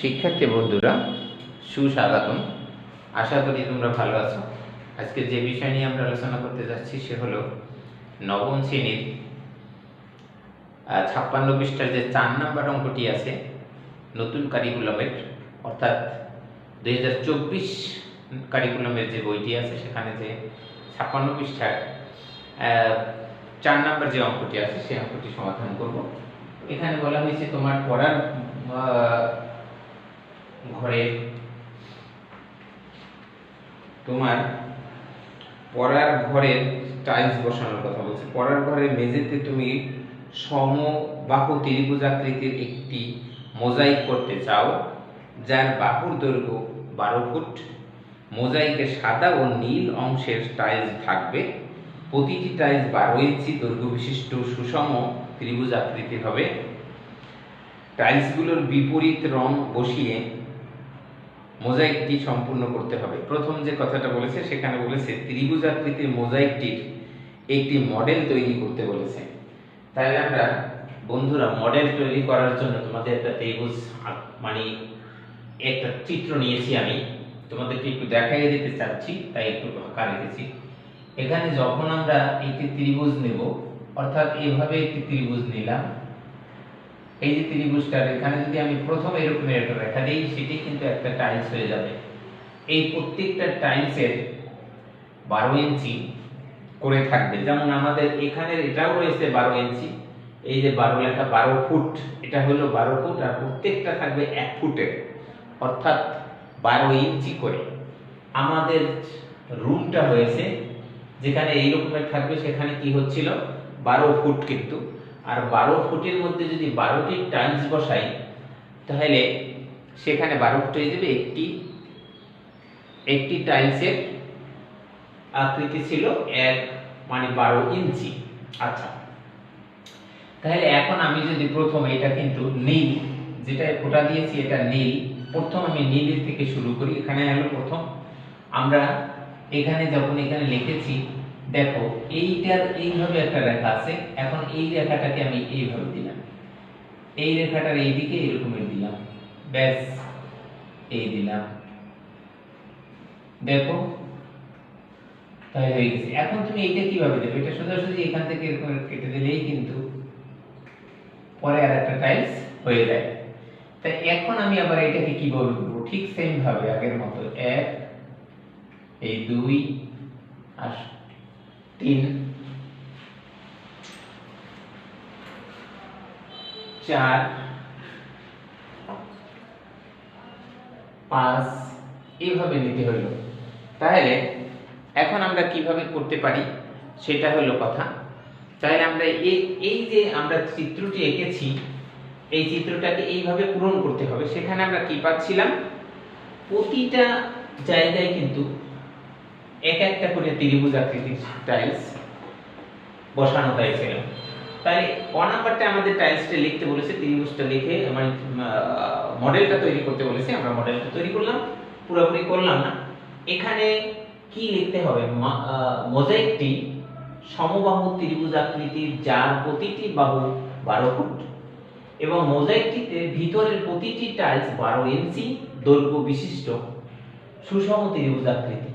শিক্ষার্থী বন্ধুরা, সুস্বাগতম। আশা করি তোমরা ভালো আছো। আজকে যে বিষয় নিয়ে আমরা আলোচনা করতে যাচ্ছি সে হলো নবম শ্রেণির ছাপ্পান্ন পৃষ্ঠার যে চার নাম্বার অঙ্কটি আছে, নতুন কারিকুলামের অর্থাৎ দুই হাজার চব্বিশ কারিকুলামের যে বইটি আছে, সেখানে যে ছাপ্পান্ন পৃষ্ঠার চার নাম্বার যে অঙ্কটি আছে, সেই অঙ্কটি সমাধান করব। এখানে বলা হয়েছে তোমার পড়ার ঘরে। তোমার পড়ার ঘরের টাইলস বসানোর কথা বলছে। পড়ার ঘরের মেঝেতে তুমি সম সমবাহু ত্রিভুজাকৃতির একটি মোজাইক করতে চাও, যার বাহুর দৈর্ঘ্য বারো ফুট। মোজাইকে সাদা ও নীল অংশের টাইলস থাকবে। প্রতিটি টাইলস বারো ইঞ্চি দৈর্ঘ্য বিশিষ্ট সুষম ত্রিভুজ আকৃতির হবে টাইলসগুলোর বিপরীত রং বসিয়ে মোজাইকটি সম্পূর্ণ করতে হবে। প্রথম যে কথাটা বলেছে, সেখানে বলেছে ত্রিভুজ আকৃতির মোজাইকটির একটি মডেল তৈরি করতে বলেছে। তাহলে আমরা, বন্ধুরা, মডেল তৈরি করার জন্য তোমাদের একটা ত্রিভুজ মানে একটা চিত্র নিয়েছি আমি। তোমাদেরকে একটু দেখাই দিতে চাচ্ছি, তাই একটু আঁকা রেখেছি। এখানে যখন আমরা একটি ত্রিভুজ নেব, অর্থাৎ এইভাবে একটি ত্রিভুজ নিলাম এই যে ত্রিভুজটার, এখানে যদি আমি প্রথম এরকম একটা রেখা দিই, সেটি কিন্তু একটা টাইলস হয়ে যাবে। এই প্রত্যেকটা টাইলসের বারো ইঞ্চি করে থাকবে। যেমন আমাদের এখানে এটাও রয়েছে বারো ইঞ্চি। এই যে বারো লেখা বারো ফুট, এটা হলো বারো ফুট, আর প্রত্যেকটা থাকবে এক ফুটের, অর্থাৎ বারো ইঞ্চি করে। আমাদের রুমটা হয়েছে যেখানে এই রকমের থাকবে, সেখানে কি হচ্ছিল? বারো ফুট কিন্তু। আর বারো ফুটের মধ্যে যদি বারোটি টাইলস বসাই, তাহলে সেখানে বারো ফুট হয়ে যাবে একটি একটি টাইলসের আকৃতি ছিল এক মানে বারো ইঞ্চি। আচ্ছা। তাহলে এখন আমি যদি প্রথম এটা কিন্তু নীল, যেটা ফোটা দিয়েছি এটা নীল, প্রথম আমি নীলের থেকে শুরু করি, এখানে হলো প্রথম। আমরা এখানে যখন এখানে লিখেছি দেখো, এইটার এইভাবে একটা রেখা আছে, এখন এই রেখাটাকে আমি এইভাবে দিলাম। এই রেখাটার এইদিকে এরকমের দিলাম। ব্যাস, এই দিলাম। দেখো তাই হয়ে গেছে। এখন তুমি এইটা কীভাবে দেবে? এটা সোজাসুজি এখান থেকে এরকম কেটে দিলেই কিন্তু পরে আর একটা টাইলস হয়ে যায়। তাই এখন আমি আবার এটাকে কীভাবে করব ঠিক সেম ভাবে আগের মতো এক, এই দুই, আর তিন। চার। পাঁচ। এইভাবে নিতে হইল। তাহলে এখন আমরা কীভাবে করতে পারি সেটা হলো কথা। তাহলে আমরা এই এই যে আমরা চিত্রটি এঁকেছি, এই চিত্রটাকে এইভাবে পূরণ করতে হবে। সেখানে আমরা কি পাচ্ছিলাম? প্রতিটা জায়গায় কিন্তু এক একটা করে ত্রিভুজ আকৃতির টাইলস বসানো হয়েছিল। তাই ক নাম্বারটা আমাদের টাইলসটা লিখতে বলেছে, ত্রিভুজটা লিখে মানে মডেলটা তৈরি করতে বলেছে, আমরা মডেলটা তৈরি করলাম, পুরোপুরি করলাম না। এখানে কি লিখতে হবে? মোজাইকটি সমবাহু ত্রিভুজ আকৃতির যার প্রতিটি বাহু বারো ফুট এবং মোজাইকটিতে ভিতরের প্রতিটি টাইলস বারো ইঞ্চি দৈর্ঘ্য বিশিষ্ট সুষম ত্রিভুজ আকৃতি।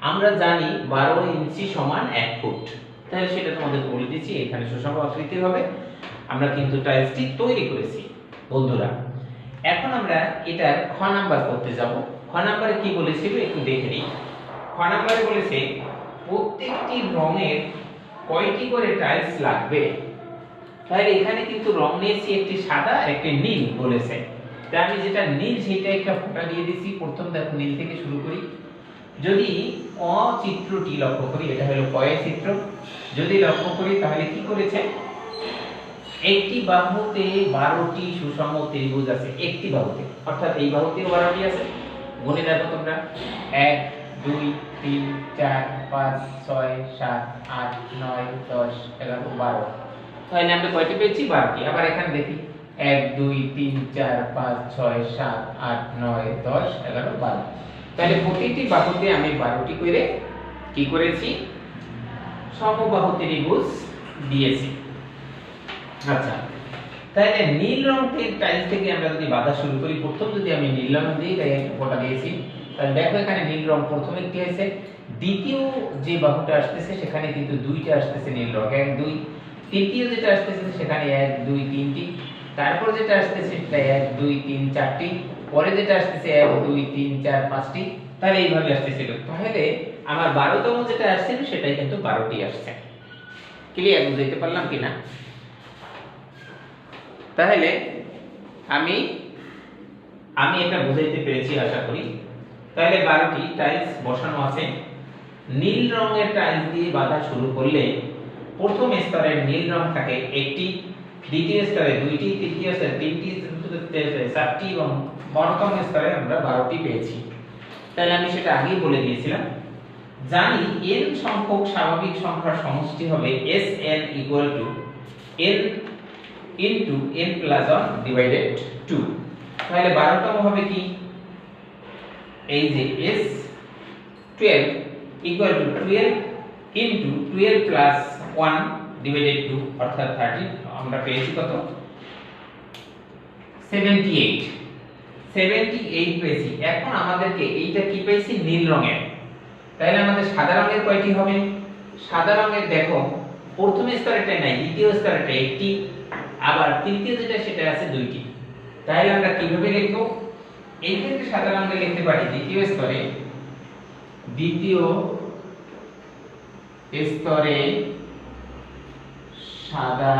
আমরা জানি বারো ইঞ্চি সমান এক ফুট। তাহলে সেটা তোমাদের বলে দিচ্ছি, এখানে সুষম আকৃতির হবে। আমরা কিন্তু টাইলসটি তৈরি করেছি, বন্ধুরা। এখন আমরা এটা খ নাম্বার করতে যাব। খ নাম্বারে কি বলেছিল একটু দেখে নিই। খ নাম্বারে বলেছে, প্রত্যেকটি রঙের কয়টি করে টাইলস লাগবে? তাহলে এখানে কিন্তু রং নিয়েছি একটি সাদা একটি নীল বলেছে। তাই আমি যেটা নীল সেটা একটা ফোঁটা দিয়ে দিচ্ছি। প্রথম দেখো, নীল থেকে শুরু করি। যদি অ চিত্রটি লক্ষ্য করি, এটা হলো কয়ের চিত্র, যদি লক্ষ্য করি, তাহলে কি করেছে? একটি বাহুতে বারোটি সুষম ত্রিভুজ আছে, একটি বাহুতে। অর্থাৎ এই বাহুতেও বারোটি আছে। গুণে দেখো তোমরা। এক, দুই, তিন, চার, পাঁচ, ছয়, সাত, আট, নয়, দশ, এগারো, বারো। তাহলে আমরা কয়টি পেয়েছি? বারোটি। আবার এখানে দেখি। এক, দুই, তিন, চার, পাঁচ, ছয়, সাত, আট, নয়, দশ, এগারো, বারো। তাহলে প্রতিটি বাহুতে আমি বারোটি করে কি করেছি? সমবাহু ত্রিভুজ দিয়েছি। আচ্ছা তাহলে নীল রং টাইলস থেকে আমরা যদি বাধা শুরু করি, প্রথম যদি আমি নীল রং দিই তাই ফোটা দিয়েছি? তাহলে দেখো এখানে নীল রং প্রথমে কি হয়েছে? দ্বিতীয় যে বাহুটা আসতেছে, সেখানে কিন্তু দুইটা আসতেছে নীল রং এক, দুই। তৃতীয় যেটা আসতেছে, সেখানে এক, দুই, তিনটি। তারপর যেটা আসতেছে, সেটা এক, দুই, তিন, চারটি। পরে যেটা আসতেছে এক, দুই, তিন, চার, পাঁচটি, তাহলে এইভাবে আসতেছিল তাহলে আমার বারোতম যেটা আসছিল, সেটাই কিন্তু বারোটি আসছে। ক্লিয়ার বুঝাইতে পারলাম কিনা? তাহলে আমি আমি এটা বুঝাইতে পেরেছি, আশা করি। তাহলে বারোটি টাইলস বসানো আছে। নীল রঙের টাইলস দিয়ে বাঁধা শুরু করলে প্রথম স্তরের নীল রং থাকে একটি দ্বিতীয় স্তরে দুইটি, তৃতীয় স্তরে তিনটি স্তরে চারটি এবং বারোতম স্তরে আমরা বারোটি পেয়েছি। তাহলে আমি সেটা আগেই বলে দিয়েছিলাম। জানি n সংখ্যক স্বাভাবিক সংখ্যার সমষ্টি হবে s n equal to n into n plus 1 divided 2 তাহলে 12তম হবে কি? এই যে s 12 equal to 12 into 12 plus 1 divided 2 অর্থাৎ 30 আমরা পেয়েছি কত? 78 78 পেয়েছি। এখন আমাদেরকে এইটা কি পেয়েছি? নীল রঙের। তাহলে আমাদের সাদা রঙের কয়টি হবে? সাদা রঙের দেখো, প্রথম স্তরেটা নাই, দ্বিতীয় স্তরেটা একটি, আবার তৃতীয় যেটা, সেটা আছে দুইটি। তাহলে আমরা কীভাবে লিখব? এই ক্ষেত্রে সাদা রঙে লিখতে পারি দ্বিতীয় স্তরে। দ্বিতীয় স্তরে সাদা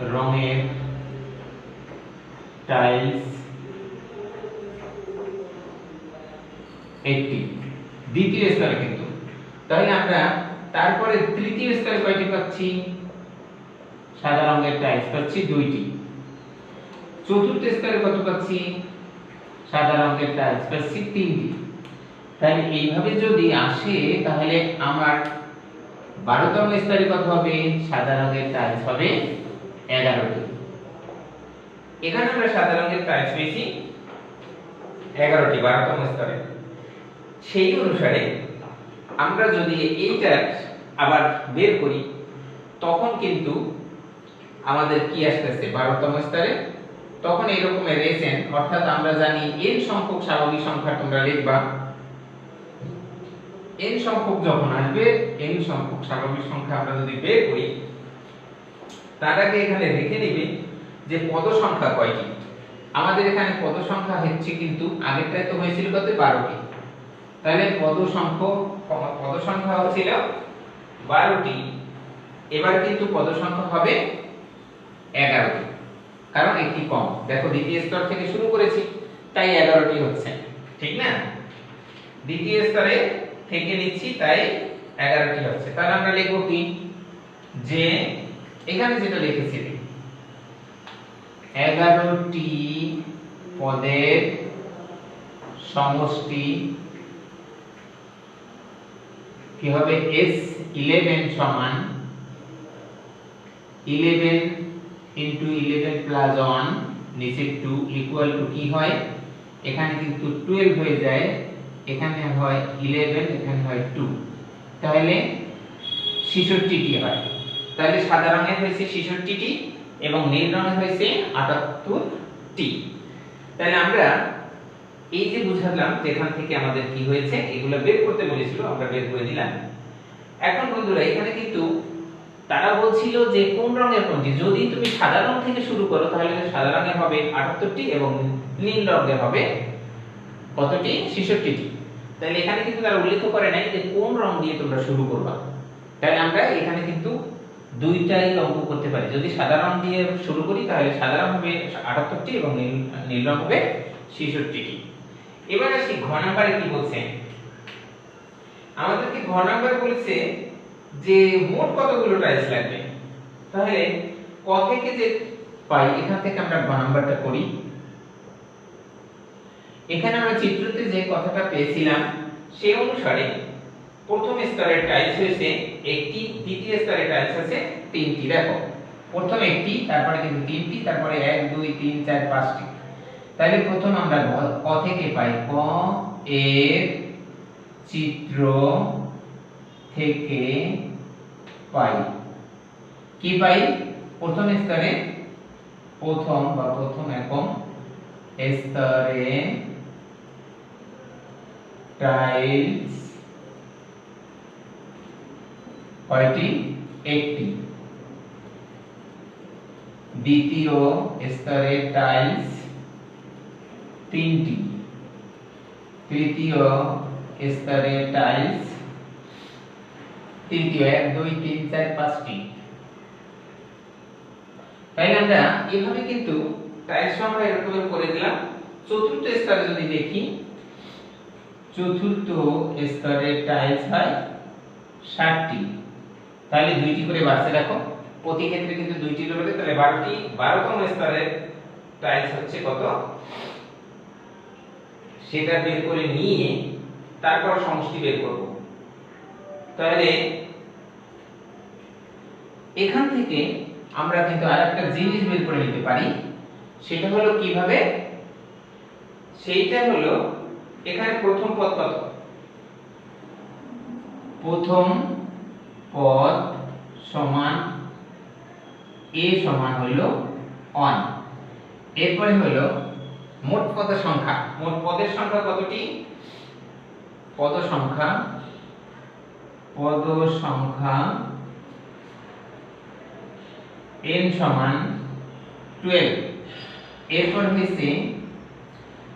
রঙের টাইলস একটি দ্বিতীয় স্তরে কিন্তু। তাহলে আমরা তারপরে তৃতীয় স্তরে কয়টি পাচ্ছি? সাদা রঙের টাইলস পাচ্ছি দুইটি। চতুর্থ স্তরে কত পাচ্ছি? সাদা রঙের টাইলস পাচ্ছি তিনটি। তাহলে এইভাবে যদি আসে, তাহলে আমার বারোতম স্তরে কত হবে? সাদা রঙের টাইলস হবে এগারোটি। এখানে আমরা সাদা রঙের টাইলস পেয়েছি এগারোটি বারোতম স্তরে। সেই অনুসারে আমরা যদি এইটা আবার বের করি, তখন কিন্তু আমাদের কি আসতেছে? বারোতম স্তরে। তখন এই রকমের রেসেন অর্থাৎ আমরা জানি n সংখ্যক স্বাভাবিক সংখ্যা তোমরা লিখবা। n সংখ্যক যখন আসবে, n সংখ্যক স্বাভাবিক সংখ্যা আমরা যদি বের করি, তার আগে এখানে রেখে নিবে যে পদ সংখ্যা কয়টি? আমাদের এখানে পদ সংখ্যা হচ্ছে কিন্তু আগেরটায় তো হয়েছিল কত? বারোটি। তাহলে পদ সংখ্যক পদ সংখ্যা হচ্ছিল বারোটি। এবার কিন্তু পদ সংখ্যা হবে এগারোটি। কারণ একটি কম। দেখো দ্বিতীয় স্তর থেকে শুরু করেছি, তাই এগারোটি হচ্ছে। ঠিক না? দ্বিতীয় স্তরে থেকে নিচ্ছি, তাই এগারোটি হচ্ছে। তাহলে আমরা লিখব কি? যে, এখানে যেটা লিখেছি এগারোটি পদের সমষ্টি কি হবে? S 11 সমান 11 ইনটু 11 প্লাস 1 নিচে 2 ইকুয়াল টু কি হয়? এখানে কিন্তু 12 হয়ে যায়, এখানে হয় 11 এখানে হয় 2 তাহলে 66 টি হয়। তাহলে সাদা রঙের হয়েছে 66 টি এবং নীল রঙের হয়েছে 78 টি তাহলে আমরা এই যে বুঝালাম যেখান থেকে আমাদের কি হয়েছে, এগুলো বের করতে বলেছিল, আমরা বের করে দিলাম। এখন বন্ধুরা, এখানে কিন্তু তারা বলছিল যে কোন রঙের কোনটি? যদি তুমি সাদা রং থেকে শুরু করো, তাহলে সাদা রঙের হবে 78টি এবং নীল রঙের হবে কতটি? 66টি তাহলে এখানে কিন্তু তারা উল্লেখ করে নাই যে কোন রং দিয়ে তোমরা শুরু করবা। তাহলে আমরা এখানে কিন্তু দুইটাই অঙ্ক করতে পারি। যদি সাদা রং দিয়ে শুরু করি, তাহলে সাদা রং হবে 78টি এবং রং হবে 66টি এবার আসি ঘ নাম্বারে কি বলছেন আমাদেরকে ঘ নাম্বার বলেছে যে মোট কতগুলো টাইলস লাগবে? তাহলে ক থেকে যে পাই, এখান থেকে আমরা ঘ নাম্বারটা করি। এখানে আমরা চিত্রতে যে কথাটা পেয়েছিলাম সেই অনুসারে প্রথম স্তরের টাইলস হয়েছে একটি দ্বিতীয় স্তরের টাইলস আছে তিনটি, দেখো। প্রথম একটি, তারপরে কিন্তু তিনটি, তারপরে এক, দুই, তিন, চার, পাঁচটি। তাহলে প্রথম আমরা ক থেকে পাই। ক এর চিত্র থেকে পাই। কি পাই? প্রথম স্তরে প্রথম বা প্রথম একক স্তরে টাইলস কয়টি? একটি। দ্বিতীয় স্তরে টাইলস তিনটি। তৃতীয় স্তরে টাইলস তৃতীয় এক, দুই, তিন, চার, পাঁচটি। তাই আমরা এভাবে কিন্তু টাইলস সংখ্যা এরকম করে দিলাম। চতুর্থ স্তরে যদি দেখি, চতুর্থ স্তরে টাইলস হয় ষাটটি। তাহলে দুইটি করে বাড়ছে, দেখো। প্রতি ক্ষেত্রে কিন্তু দুইটি করে তাহলে বারোটি, বারোতম স্তরে টাইলস হচ্ছে কত? সেটা বের করে নিয়ে তারপর সমষ্টি বের করব। তাহলে এখান থেকে আমরা কিন্তু আরেকটা জিনিস বের করে নিতে পারি, সেটা হলো কীভাবে? সেইটা হলো এখানে প্রথম পদ কত? প্রথম পদ সমান a সমান হলো 1 এরপরে হলো মোট পদের সংখ্যা। মোট পদের সংখ্যা কতটি? পদ সংখ্যা পদ সংখ্যা n সমান 12 এরপর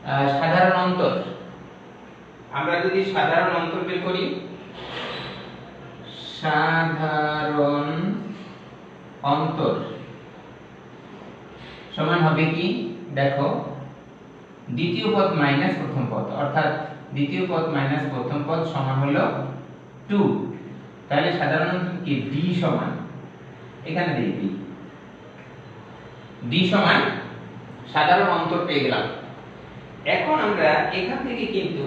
আহ, সাধারণ অন্তর। আমরা যদি সাধারণ অন্তর বের করি সাধারণ অন্তর। সমান হবে কি? দেখো, দ্বিতীয় পদ মাইনাস প্রথম পদ, অর্থাৎ দ্বিতীয় পদ মাইনাস প্রথম পদ সমান হলো 2 তাহলে সাধারণ কি? D সমান। এখানে দিই। D সমান সাধারণ অন্তর পেয়ে গেলাম। এখন আমরা এখান থেকে কিন্তু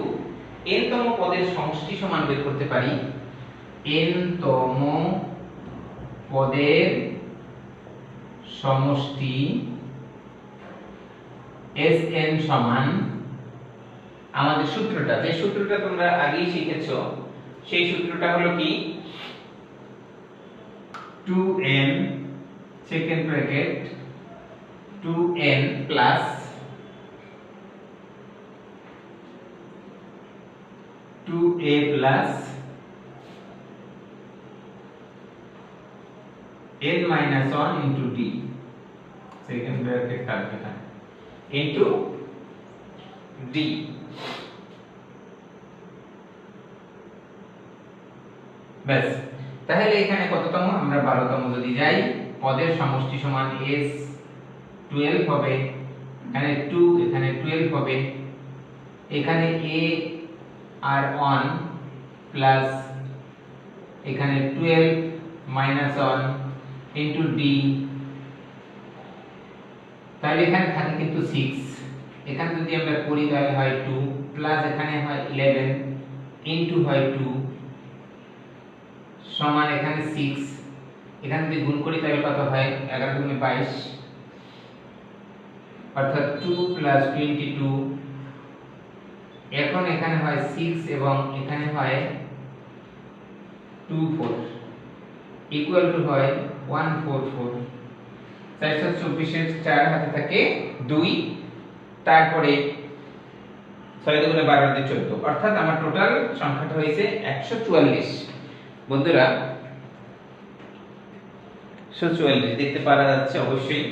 n তম পদের সমষ্টি সমান বের করতে পারি। N তম পদের সমষ্টি Sn সমান আমাদের সূত্রটা। যে সূত্রটা তোমরা আগেই শিখেছো, সেই সূত্রটা হলো কি? 2n second bracket 2n plus 2a plus n minus 1 into d. Second bracket থাকবে into d. ব্যাস। তাহলে এখানে কততম? আমরা 12 তম যদি যাই, পদের সমষ্টি সমান s 12 হবে। এখানে 2 এখানে 12 হবে। এখানে a আর 1 প্লাস এখানে 12 মাইনাস 1 ইনটু d. তাহলে এখানে থাকে কিন্তু 6 এখানে যদি আমরা করি তাহলে হয় 2 প্লাস এখানে হয় 11 ইনটু হয় 2 সমান এখানে 6 এখানে যদি গুণ করি তাহলে কত হয়? 11 দুগুণে 22 অর্থাৎ 2 প্লাস 22 এখন এখানে হয় 6 এবং এখানে হয় 2 4 ইকুয়াল টু হয় 144 424 এর 4 হাতে থাকে 2 তারপরে 6 দুগুণে 12 দিয়ে 14 অর্থাৎ আমার টোটাল সংখ্যাটা হয়েছে 144 বন্ধুরা 144 দেখতে পারা যাচ্ছে অবশ্যই।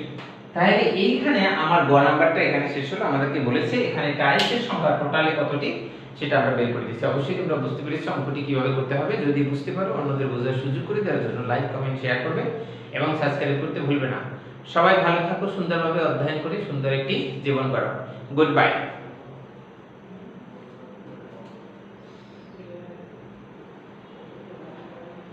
তাহলে এইখানে আমার গ নাম্বারটা এখানে শেষ হলো। আমাদেরকে বলেছে এখানে টাইলসের সংখ্যা টোটালে কতটি? সেটা আমরা বের করে দিচ্ছি অবশ্যই তোমরা বুঝতে পেরেছ অঙ্কটি কীভাবে করতে হবে। যদি বুঝতে পারো, অন্যদের বোঝার সুযোগ করে দেওয়ার জন্য লাইক কমেন্ট শেয়ার করবে এবং সাবস্ক্রাইব করতে ভুলবে না। সবাই ভালো থাকো, সুন্দরভাবে অধ্যয়ন করে সুন্দর একটি জীবন করো গুড বাই